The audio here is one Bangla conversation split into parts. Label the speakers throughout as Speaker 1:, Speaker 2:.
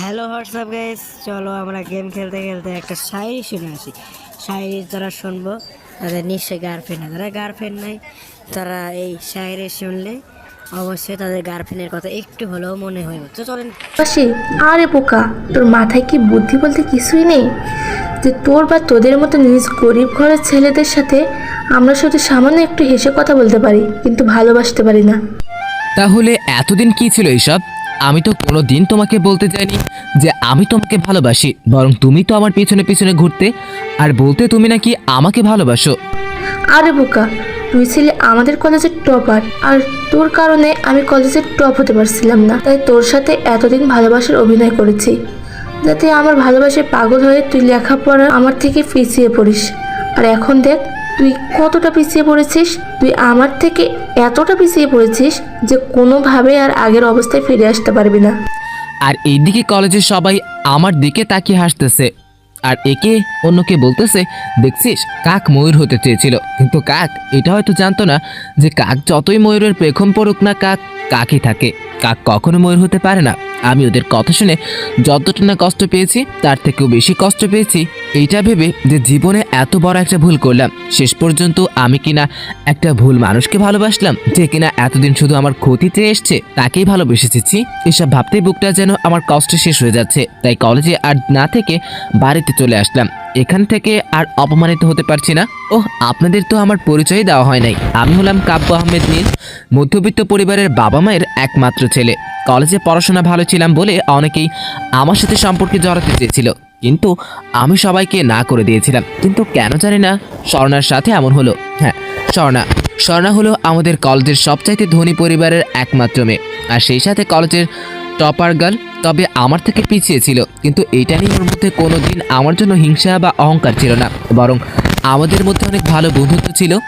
Speaker 1: হ্যালো হোয়াটসঅ্যাপ গাইস চলো আমরা গেম খেলতে খেলতে একটা শায়রি শুনে আসি। শায়রি যারা শুনব তাদের নিশ্চয়ই গার্লফ্রেন্ড যারা গার্লফ্রেন্ড নাই তারা এই শায়রি শুনলে অবশ্যই তাদের গার্লফ্রেন্ডের কথা একটু হলেও মনে হইব। তো চলেন।
Speaker 2: পাশে আরে পোকা তোর মাথায় কি বুদ্ধি বলতে কিছুই নেই? যে তোর বা তোদের মতো নিজ গরিব ঘরের ছেলেদের সাথে আমরা শুধু সামান্য একটু হেসে কথা বলতে পারি কিন্তু ভালোবাসতে পারি না।
Speaker 3: তাহলে এতদিন কি ছিল এইসব? আমি তো কোনো দিন তোমাকে বলতে চাইনি যে আমি তোমাকে ভালোবাসি, বরং তুমি তো আমার পিছনে পিছনে ঘুরতে, আর বলতে তুমি নাকি আমাকে ভালোবাসো।
Speaker 2: আরে বোকা, তুই ছিলি আমাদের কলেজের টপার আর তোর কারণে আমি কলেজের টপ হতে পারছিলাম না। তাই তোর সাথে এতদিন ভালোবাসার অভিনয় করেছি, যাতে আমার ভালোবাসায় পাগল হয়ে তুই লেখাপড়া আমার থেকে পিছিয়ে পড়িস। আর এখন দেখ তুই কতটা পিছিয়ে পড়েছিস? তুই আমার থেকে এতটা পিছিয়ে পড়েছিস যে কোনোভাবে আর আগের অবস্থায় ফিরে আসতে পারবি না।
Speaker 3: আর এইদিকে কলেজের সবাই আমার দিকে তাকিয়ে হাসতেছে। আর একে অন্যকে বলতেছে, দেখছিস, কাক ময়ূর হতে চেয়েছিল। কিন্তু কাক, এটা হয়তো জানতো না যে কাক যতই ময়ূরের পেখম পড়ুক না কাক, কাকই থাকে। কাক কখনো ময়ূর হতে পারে না। আমি ওদের কথা শুনে যতটা না কষ্ট পেয়েছি, তার থেকেও বেশি কষ্ট পেয়েছি। এইটা ভেবে যে জীবনে এত বড় একটা ভুল করলাম, শেষ পর্যন্ত আমি কিনা একটা ভুল মানুষকে ভালোবাসলাম, যে কিনা এতদিন শুধু আমার ক্ষতি চেয়ে এসছে, তাকেই ভালোবেসেছি। এসব ভাবতেই বুকটা যেন আমার কষ্ট শেষ হয়ে যাচ্ছে। তাই কলেজে আর না থেকে বাড়িতে চলে আসলাম। এখান থেকে আর অপমানিত হতে পারছি না। ওহ, আপনাদের তো আমার পরিচয় দেওয়া হয় নাই। আমি হলাম কাব্য আহমেদ নীল, মধ্যবিত্ত পরিবারের বাবা মায়ের একমাত্র ছেলে। কলেজে পড়াশোনা ভালো ছিলাম বলে অনেকেই আমার সাথে সম্পর্কে জড়াতে চেয়েছিল। কিন্তু আমি সবাইকে না করে দিয়েছিলাম। কিন্তু কেন জানি না, স্বর্ণার সাথে এমন হলো। হ্যাঁ স্বর্ণা। স্বর্ণা হলো আমাদের কলেজের সবচাইতে ধনী পরিবারের একমাত্র মেয়ে। আর সেই সাথে কলেজের টপার গার্ল তবে আমার থেকে পিছিয়ে ছিল। কিন্তু এইটা নিয়ে ওর মধ্যে কোনো দিন আমার জন্য হিংসা বা অহংকার ছিল না। বরং আমাদের মধ্যে অনেক ভালো বন্ধুত্ব ছিল।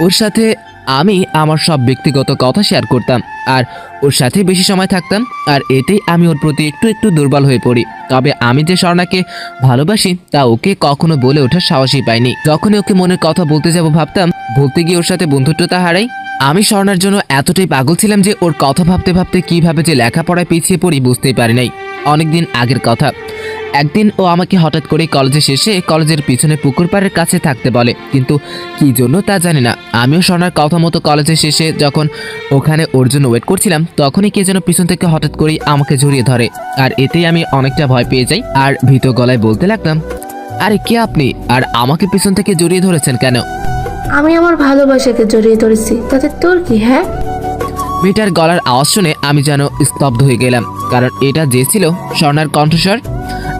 Speaker 3: ওর সাথে আমি আমার সব ব্যক্তিগত কথা শেয়ার করতাম, আর ওর সাথে বেশি সময় থাকতাম, আর এতেই আমি ওর প্রতি একটু একটু দুর্বল হয়ে পড়ি। তবে আমি যে স্বর্ণাকে ভালোবাসি, তা ওকে কখনো বলে ওঠার সাহসই পাইনি। যখনই ওকে মনের কথা বলতে যাব ভাবতাম বলতে গিয়ে ওর সাথে বন্ধুত্বতা হারাই। আমি স্বর্ণার জন্য এতটাই পাগল ছিলাম যে ওর কথা ভাবতে ভাবতে কীভাবে যে লেখাপড়ায় পিছিয়ে পড়ি বুঝতেই পারি নাই। অনেকদিন আগের কথা। একদিন ও আমাকে হঠাৎ করে কলেজে শেষে কলেজের পিছনে পুকুর পাড়ের কাছে থাকতে বলে। কিন্তু কি জন্য তা জানি না। আমিও সোনার কথা মতো কলেজে শেষে যখন ওখানে ওর জন্য ওয়েট করছিলাম তখনই কে যেন পিছন থেকে হঠাৎ করেই আমাকে জড়িয়ে ধরে। আর এতেই আমি অনেকটা ভয় পেয়ে যাই আর ভীত গলায় বলতে লাগলাম আরে কে আপনি? আর আমাকে পিছন থেকে জড়িয়ে ধরেছেন কেন?
Speaker 2: আমি আমার ভালোবাসাকে জড়িয়ে ধরেছি। তাতে তোর কি হ্যাঁ?
Speaker 3: মেয়েটার গলার আওয়াজ শুনে আমি যেন স্তব্ধ হয়ে গেলাম কারণ এটা যে ছিল স্বর্ণার কণ্ঠস্বর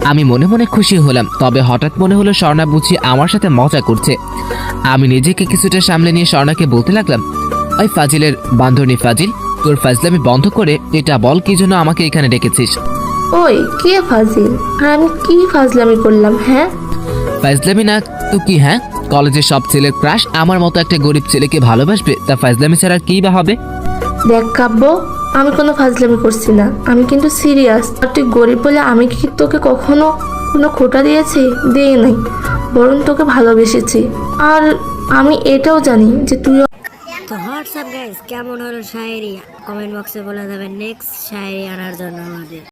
Speaker 3: আমি মনে মনে খুশি হলাম তবে হঠাৎ মনে হলো স্বর্ণা বুঝি আমার সাথে মজা করছে। আমি নিজেকে কিছুটা সামলে নিয়ে স্বর্ণাকে বলতে লাগলাম ওই ফাজিলের বান্ধবী ফাজিল তোর ফাজলামি বন্ধ করে এটা বল কি জন্য আমাকে এখানে ডেকেছিস?
Speaker 2: ওই কে ফাজিল? আর আমি কি ফাজলামি করলাম হ্যাঁ?
Speaker 3: ফাজলামি না তো কি হ্যাঁ? কলেজের সব ছেলের ক্রাশ আমার মতো একটা গরিব ছেলেকে ভালোবাসবে তা ফাজলামি ছাড়া আর কি বা হবে?
Speaker 2: দেখ কাব্য আমি কোনো ফাজলামি করছি না। আমি কিন্তু সিরিয়াস আর তুই গরিব বলে আমি কি তোকে কখনো কোনো খোটা দিয়েছি? দিয়ে নাই। বরং তোকে ভালোবেসেছি। আর আমি এটাও জানি যে তুই
Speaker 1: তো হোয়াটসঅ্যাপ গাইস কেমন হলো শায়রি কমেন্ট বক্সে বলে দেবেন নেক্সট শায়রি আনার জন্য আমাদের।